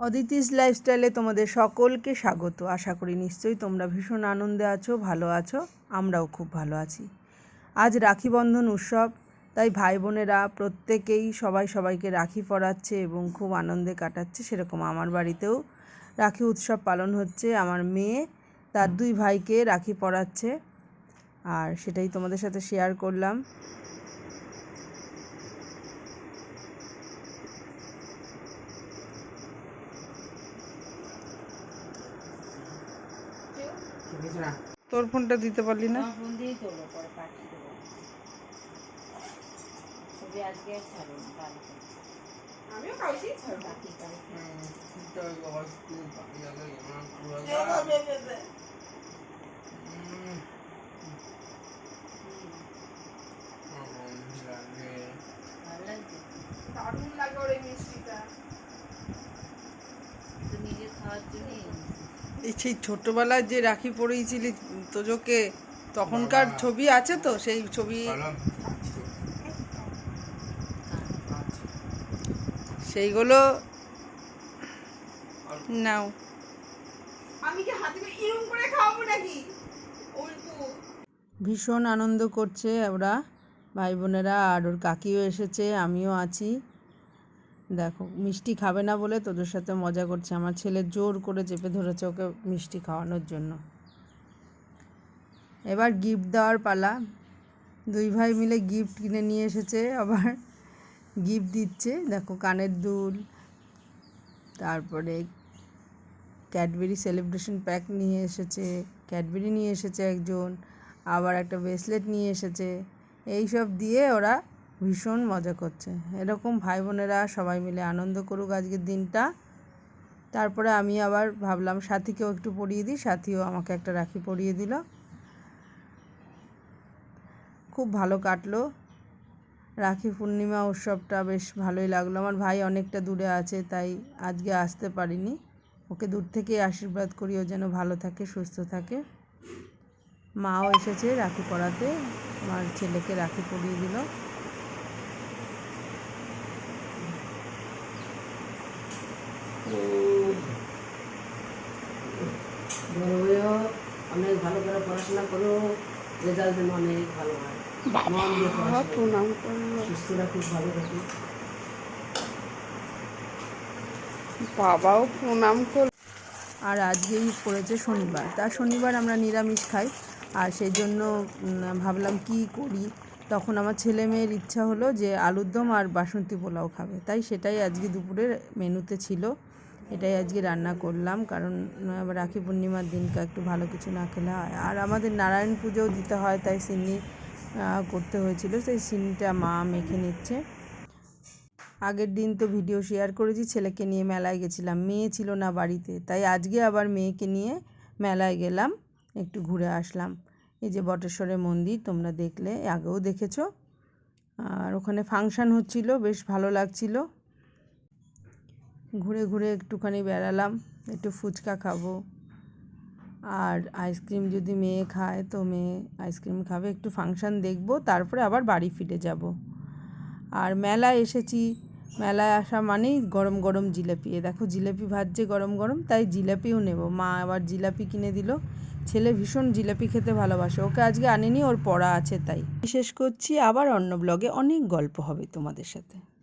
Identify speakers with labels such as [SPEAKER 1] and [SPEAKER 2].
[SPEAKER 1] অদিতিস লাইফস্টাইলে তোমাদের সকলকে স্বাগত। আশা করি নিশ্চয়ই তোমরা ভীষণ আনন্দে আছো, ভালো আছো, আমরাও খুব ভালো আছি। আজ রাখি বন্ধন উৎসব, তাই ভাই বোনেরা প্রত্যেকেই সবাই সবাইকে রাখি পরাচ্ছে এবং খুব আনন্দে কাটাচ্ছে, সেরকম আমার বাড়িতেও রাখি উৎসব পালন হচ্ছে। আমার মেয়ে তার দুই ভাইকে রাখি পরাচ্ছে, আর সেটাই তোমাদের সাথে শেয়ার করলাম। তোর ফোনটা দিতে পারলি না?
[SPEAKER 2] ফোন দিয়েই তোলো পরে পাঠিয়ে দেবো। ছবি আজকে আর ছাড়ো না কালকে।
[SPEAKER 3] আমিও কালকেই ছাড়বো।
[SPEAKER 2] বাকি কালকে
[SPEAKER 3] দারুণ লাগে ওর এই মিষ্টিটা
[SPEAKER 2] তো নিজে খাওয়ার জন্যই
[SPEAKER 1] এই সেই ছোটবেলায় যে রাখি পরিয়েছিলি তোজোকে তখনকার ছবি আছে তো? সেই ছবি সেইগুলো নাও।
[SPEAKER 3] আমি কি হাতে করে ইরুম করে খাওয়াবো নাকি?
[SPEAKER 1] ভীষণ আনন্দ করছে ওরা। ভাই বোনেরা আর ওর কাকিও এসেছে আমিও আছি। দেখো, মিষ্টি খাবে না বলে তোদের সাথে মজা করছে। আমার ছেলে জোর করে চেপে ধরেছে ওকে মিষ্টি খাওয়ানোর জন্য। এবার গিফট দেওয়ার পালা। দুই ভাই মিলে গিফট কিনে নিয়ে এসেছে, আবার গিফট দিচ্ছে। দেখো, কানের দুল, তারপরে ক্যাডবেরি সেলিব্রেশন প্যাক নিয়ে এসেছে ক্যাডবেরি নিয়ে এসেছে একজন, আবার একটা ব্রেসলেট নিয়ে এসেছে। এই সব দিয়ে ওরা ভীষণ মজা করছে। এরকম ভাই বোনেরা সবাই মিলে আনন্দ করুক আজকের দিনটা। তারপরে আমি আবার ভাবলাম, সাথীকেও একটু পরিয়ে দিই। সাথীও আমাকে একটা রাখি পরিয়ে দিল। খুব ভালো কাটলো। রাখি পূর্ণিমা উৎসবটা বেশ ভালোই লাগল। আমার ভাই অনেকটা দূরে আছে, তাই আজকে আসতে পারিনি। ওকে দূর থেকে আশীর্বাদ করি, ও যেন ভালো থাকে, সুস্থ থাকে। মাও এসেছে রাখি পরাতে। আমার ছেলেকে রাখি পরিয়ে দিল।
[SPEAKER 4] বড় হয়েও অনেক ভালো করে পড়াশোনা করো রেজাল্ট যেন অনেক ভালো হয়। মন দিয়ে পড়াশোনা ভালো
[SPEAKER 3] বাবাও প্রণাম কর
[SPEAKER 1] আর আজকেই পড়েছে শনিবার। তা শনিবার আমরা নিরামিষ খাই। আর সেই জন্য ভাবলাম কি করি? তখন আমার ছেলে মেয়ের ইচ্ছা হলো যে আলুর দম আর বাসন্তী পোলাও খাবে। তাই সেটাই আজকে দুপুরের মেনুতে ছিল। এটাই আজকে রান্না করলাম, কারণ রাখি পূর্ণিমার দিনটা একটু ভালো কিছু না খেলে হয়। আর আমাদের নারায়ণ পুজোও দিতে হয়, তাই সিন্নি করতে হয়েছিল। সেই সিন্নিটা মা মেখে নিচ্ছে। আগের দিন তো ভিডিও শেয়ার করেছি, ছেলেকে নিয়ে মেলায় গেছিলাম। মেয়ে ছিল না বাড়িতে, তাই আজকে আবার মেয়েকে নিয়ে মেলায় গেলাম, একটু ঘুরে আসলাম। এই যে বটেশ্বরের মন্দির, তোমরা দেখলে, আগেও দেখেছ। আর ওখানে ফাংশান হচ্ছিল, বেশ ভালো লাগছিল। ঘুরে ঘুরে একটুখানি বেড়ালাম, একটু ফুচকা খাব। আর আইসক্রিম যদি মেয়ে খায় তো মেয়ে আইসক্রিম খাবে, একটু ফাংশান দেখব, তারপরে আবার বাড়ি ফিরে যাব। আর মেলায় এসেছি, মেলায় আসা মানেই গরম গরম জিলাপি। এ দেখো জিলাপি ভাজছে গরম গরম, তাই জিলাপিও নেব। মা আবার জিলাপি কিনে দিল। ছেলে ভীষণ জিলাপি খেতে ভালোবাসে, ওকে আজকে আনিনি, ওর পড়া আছে তাই। শেষ করছি আবার অন্য ব্লগে অনেক গল্প হবে তোমাদের সাথে।